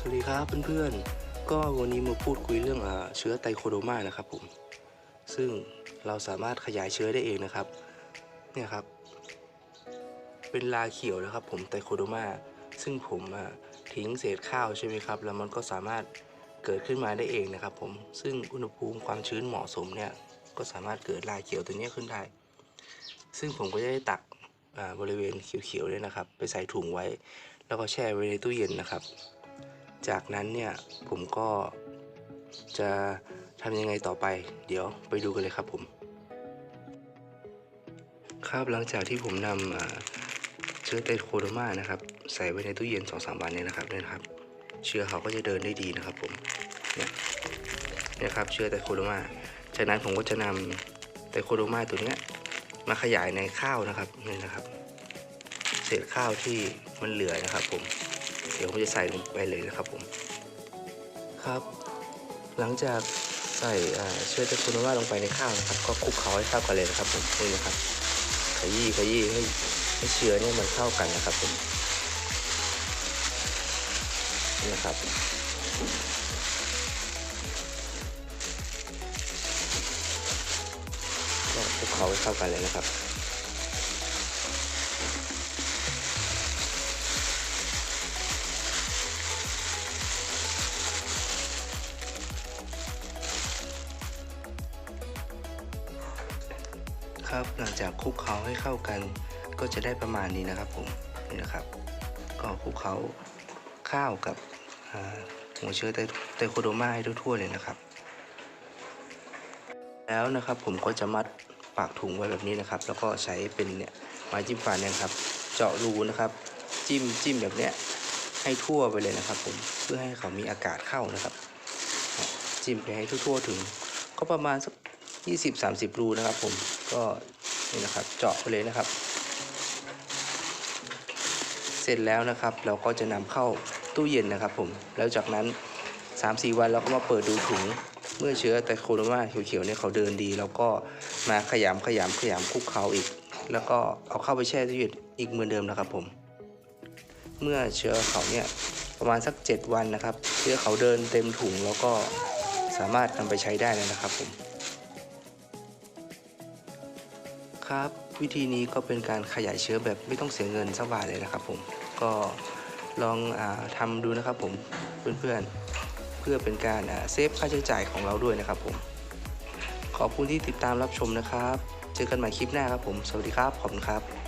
สวัสดีครับเพื่อนๆ ก็วันนี้มาพูดคุยเรื่องเชื้อไตโคโดมานะครับผม ซึ่งเราสามารถขยายเชื้อได้เองนะครับ เนี่ยครับ เป็นลาเขียวนะครับผมไตโคโดมา ซึ่งผมทิ้งเศษข้าวใช่ไหมครับ แล้วมันก็สามารถเกิดขึ้นมาได้เองนะครับผม ซึ่งอุณหภูมิความชื้นเหมาะสมเนี่ยก็สามารถเกิดลาเขียวตัวนี้ขึ้นได้ ซึ่งผมก็จะได้ตักบริเวณเขียวๆเนี่ยนะครับ ไปใส่ถุงไว้ แล้วก็แช่ไว้ในตู้เย็นนะครับ จากนั้นเนี่ยผมก็จะทำยังไงต่อไป เดี๋ยวไปดูกันเลยครับผม ครับหลังจากที่ผมนำเชื้อไตโคโดมานะครับ ใส่ไว้ในตู้เย็น2อสวันเนี่ยนะครับเนี่ยนะครับ เชื้อเขาก็จะเดินได้ดีนะครับผมเนี่ยนี่ยครับเชื้อไตโคโดมาจากนั้นผมก็จะนำไตโคโดมาตัวนี้มาขยายในข้าวนะครับนี่นะครับ เศษข้าวที่มันเหลือนะครับผม เดี๋ยวผมจะใส่ลงไปเลยนะครับผมครับ หลังจากใส่เชื้อไตโคโดมาลงไปในข้าวนะครับ ก็คลุกเคล้าให้เข้ากันเลยนะครับผมนี่นะครับขยี้ขยี้ให้ให้เชื้อเนี่ยมันเข้ากันนะครับผมนี่นะครับก็คลุกเคล้าให้เข้ากันเลยนะครับ ครับ หลังจากคลุกเคล้าให้เข้ากัน ก็จะได้ประมาณนี้นะครับผมนี่นะครับ ก็คลุกเคล้าข้าวกับหัวเชื้อไตตโคโดมาให้ทั่วๆเลยนะครับ แล้วนะครับผมก็จะมัดปากถุงไว้แบบนี้นะครับ แล้วก็ใช้เป็นเนี่ยไม้จิ้มฟันนยครับ เจาะรูนะครับ จิ้มจิ้มแบบเนี้ยให้ทั่วไปเลยนะครับ ผมเพื่อให้เขามีอากาศเข้านะครับ จิ้มไปให้ทั่วๆถึง ก็ประมาณสัก20-30 รูนะครับผม ก็นี่นะครับเจาะไปเลยนะครับ เสร็จแล้วนะครับ เราก็จะนำเข้าตู้เย็นนะครับผมแล้วจากนั้น 3-4 วันเราก็มาเปิดดูถุงเมื่อเชื้อไตโคโดมาเขียวๆเนี่ยเขาเดินดี แล้วก็มาขยำขยำขยำคุกเคล้าอีก แล้วก็เอาเข้าไปแช่ตู้เย็นอีกเหมือนเดิมนะครับผม เมื่อเชื้อเขาเนี่ยประมาณสัก 7 วันนะครับ เชื้อเขาเดินเต็มถุงแล้วก็สามารถนำไปใช้ได้แล้วนะครับผม ครับ วิธีนี้ก็เป็นการขยายเชื้อแบบไม่ต้องเสียเงินสักบาทเลยนะครับผมก็ลองอาทำดูนะครับผมเพื่อนๆ เพื่อเป็นการเซฟค่าใช้จ่ายของเราด้วยนะครับผมขอบคุณที่ติดตามรับชมนะครับ เจอกันใหม่คลิปหน้าครับผม สวัสดีครับ ขอบคุณครับ